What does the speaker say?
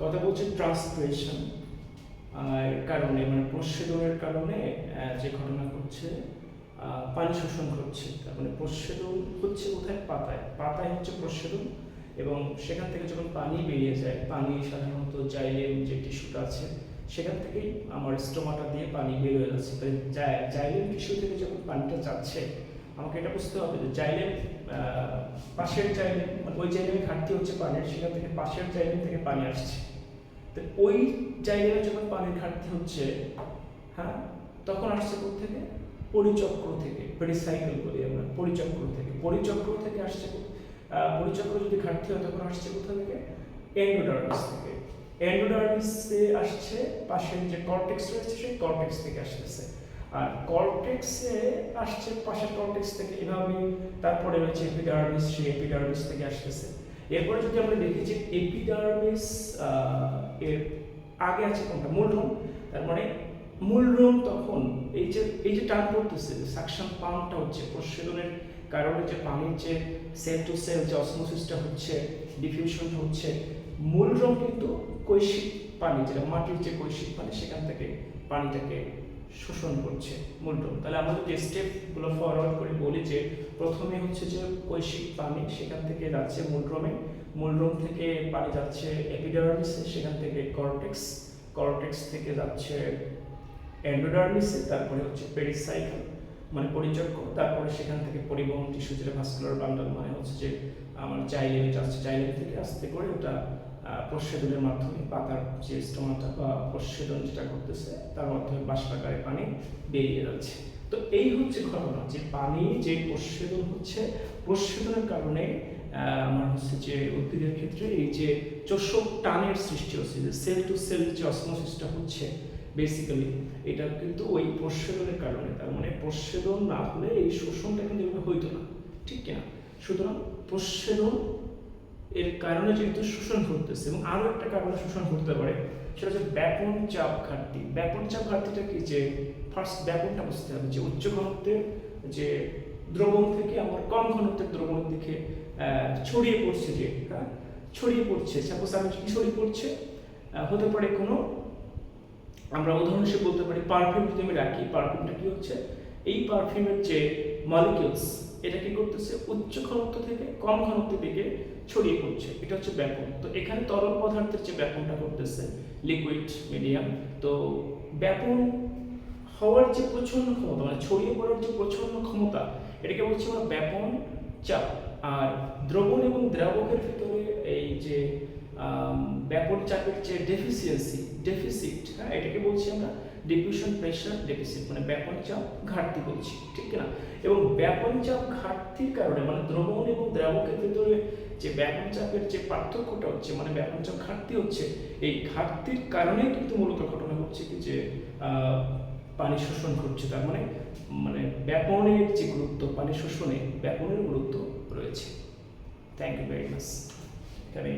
কথা বলছি ট্রান্সপিরেশন এর কারণে মানে প্রস্বেদনের কারণে যে ঘটনা ঘটছে পানি শোষণ ঘটছে। তার মানে প্রস্বেদন হচ্ছে কোথায়? পাতায়। পাতায় হচ্ছে প্রস্বেদন এবং সেখান থেকে যখন পানি বেরিয়ে যায়, পানি সাধারণত জাইলেম যে টিস্যুটা আছে, সেখান থেকেই আমার স্টোমাটা দিয়ে পানি বেরোয় যাচ্ছে। তাই জাইলেম টিস্যু থেকে যখন পানিটা যাচ্ছে আমাকে এটা বুঝতে হবে যে আহ, পাশের জাইলেম মানে ওই জাইলেমে ঘাটতি হচ্ছে পানির সেখান থেকে পাশের জাইলেম থেকে পানি আসছে। তো ওই জায়গায় যখন পানির ঘাটতি হচ্ছে হ্যাঁ? তখন আসছে থেকে পরিচক্র থেকে পেরিসাইকেল বলি আমরা পরিচক্র থেকে। পরিচক্র থেকে আসছে পরিচক্র যদি ঘাটতি হয় তখন আসছে কোথা থেকে এন্ডোডার্মিস থেকে। এন্ডোডার্মিসে আসছে পাশের যে কর্টেক্স রয়েছে সেই কর্টেক্স থেকে আসতেছে। আর কর্টেক্সে আসছে, পাশের কর্টেক্স থেকে এভাবে, তারপরে রয়েছে এপিডার্মিস সেই এপিডার্মিস থেকে আসতেছে। এরপরে যদি আমরা দেখি যে এপিডার্মিস এর আগে আছে কোনটা? মূলরোম। তার মানে মূলরোম তখন এই যে এই যে টান করতেছে সাকশন পাম্পটা হচ্ছে প্রস্বেদনের কারণে যে পানির যে সেল টু সেল যে অসমোসিসটা হচ্ছে ডিফিউশন হচ্ছে, মূলরোম কিন্তু কৈশিক পানি, যেটা মাটির যে কৈশিক পানি, সেখান থেকে পানিটাকে শোষণ করছে মূলরোম তাহলে আমরা যদি স্টেপগুলো ফরওয়ার্ড করে, বলি যে প্রথমে হচ্ছে যে কৈশিক পানি সেখান থেকে যাচ্ছে মূলরোমে মূলরোম থেকে পানি যাচ্ছে এপিডার্মিসে সেখান থেকে কর্টেক্স কর্টেক্স থেকে যাচ্ছে এন্ডোডার্মিসে তারপরে হচ্ছে পেরিসাইকেল মানে পরিচক্র তারপরে সেখান থেকে পরিবহন টিস্যু যেটা ভাস্কুলার বান্ডাল মানে হচ্ছে যে আমার চাইলেমে যাচ্ছে চাইলেম থেকে আস্তে করে ওটা প্রস্বেদনের মাধ্যমে পাতার যে স্টোমাটা বা প্রস্বেদন যেটা করতেছে, তার মাধ্যমে বাষ্পাকারে পানি বেরিয়ে যাচ্ছে। তো এই হচ্ছে ঘটনা যে পানি যে প্রস্বেদন হচ্ছে, প্রস্বেদনের কারণে আমার হচ্ছে যে উদ্ভিদের ক্ষেত্রে এই যে চোষক টানের সৃষ্টি হচ্ছে, যে সেল টু সেল যে অসমোসিসটা হচ্ছে বেসিক্যালি এটা কিন্তু ওই প্রস্বেদনের কারণে। তার মানে প্রস্বেদন না হলে এই শোষণটা কিন্তু এভাবে হইতো না। ঠিক কিনা? সুতরাং প্রস্বেদন এর কারণে যেহেতু শোষণ ঘটতেছে এবং আরও একটা কারণে শোষণ ঘটতে পারে, সেটা হচ্ছে ব্যাপন চাপ ঘাটতি। ব্যাপন চাপ ঘাটতিটা কি? যে ফার্স্ট ব্যাপনটা বুঝতে হবে, যে উচ্চ ঘনত্বের যে দ্রবণ থেকে আমার কম ঘনত্বের দ্রবণের দিকে ছড়িয়ে পড়ছে যে হ্যাঁ? ছড়িয়ে পড়ছে। সাপোজ আমি কি ছড়িয়ে পড়ছে হতে পারে কোনো, আমরা উদাহরণ হিসেবে বলতে পারি পারফিউম যদি আমি রাখি পারফিউমটা কি হচ্ছে? এই পারফিউমের যে মলিকিউলস এটা কি করতেছে? উচ্চ ঘনত্ব থেকে কম ঘনত্বের দিকে ছড়িয়ে পড়ছে। এটা হচ্ছে ব্যাপন তো এখানে তরল পদার্থের যে ব্যাপনটা করতেছে লিকুইড মিডিয়াম তো ব্যাপন হওয়ার যে প্রচণ্ড ক্ষমতা মানে ছড়িয়ে পড়ার যে প্রচণ্ড ক্ষমতা, এটাকে বলছি আমরা ব্যাপন চাপ। আর দ্রবণ এবং দ্রাবকের ভিতরে এই যে আম, ব্যাপন চাপের যে ডেফিসিয়েন্সি ডেফিসিট হ্যাঁ এটাকে বলছি আমরা ডিফিউশন প্রেশার ডেফিসিট মানে ব্যাপন চাপ ঘাটতি বলছি ঠিক না? এবং ব্যাপন চাপ ঘাটতির কারণে মানে দ্রবণ এবং দ্রাবকের ভিতরে যে ব্যাপন চাপের যে পার্থক্যটা হচ্ছে মানে ব্যাপন চাপ ঘাটতি হচ্ছে এই ঘাটতির কারণে কিন্তু মূলত ঘটনা হচ্ছে কি যে পানি শোষণ ঘটছে তার মানে মানে ব্যাপনের যে গুরুত্ব পানি শোষণে ব্যাপনের গুরুত্ব রয়েছে। থ্যাংক ইউ ভেরি মাচ এখানে